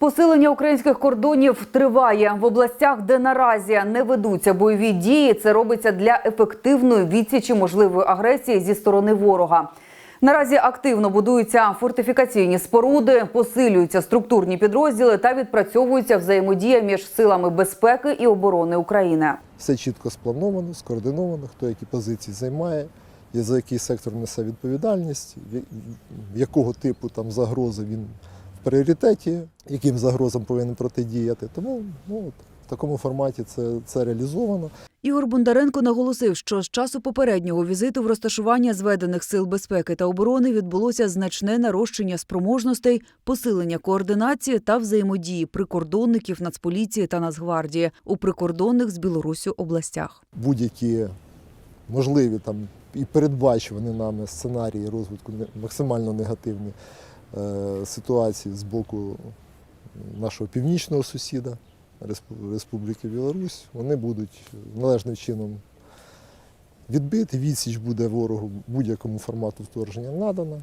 Посилення українських кордонів триває в областях, де наразі не ведуться бойові дії. Це робиться для ефективної відсічі можливої агресії зі сторони ворога. Наразі активно будуються фортифікаційні споруди, посилюються структурні підрозділи та відпрацьовується взаємодія між силами безпеки і оборони України. Все чітко сплановано, скоординовано, хто які позиції займає, і за який сектор несе відповідальність, якого типу там загрози він в пріоритеті, яким загрозам повинен протидіяти. Тому ну, от, в такому форматі це, це реалізовано. Ігор Бондаренко наголосив, що з часу попереднього візиту в розташування зведених сил безпеки та оборони відбулося значне нарощення спроможностей, посилення координації та взаємодії прикордонників Нацполіції та Нацгвардії у прикордонних з Білоруссю областях. Будь-які можливі там і передбачувані нами сценарії розвитку максимально негативні ситуації з боку нашого північного сусіда Республіки Білорусь, вони будуть належним чином відбиті. Відсіч буде ворогу будь-якому формату вторгнення надана.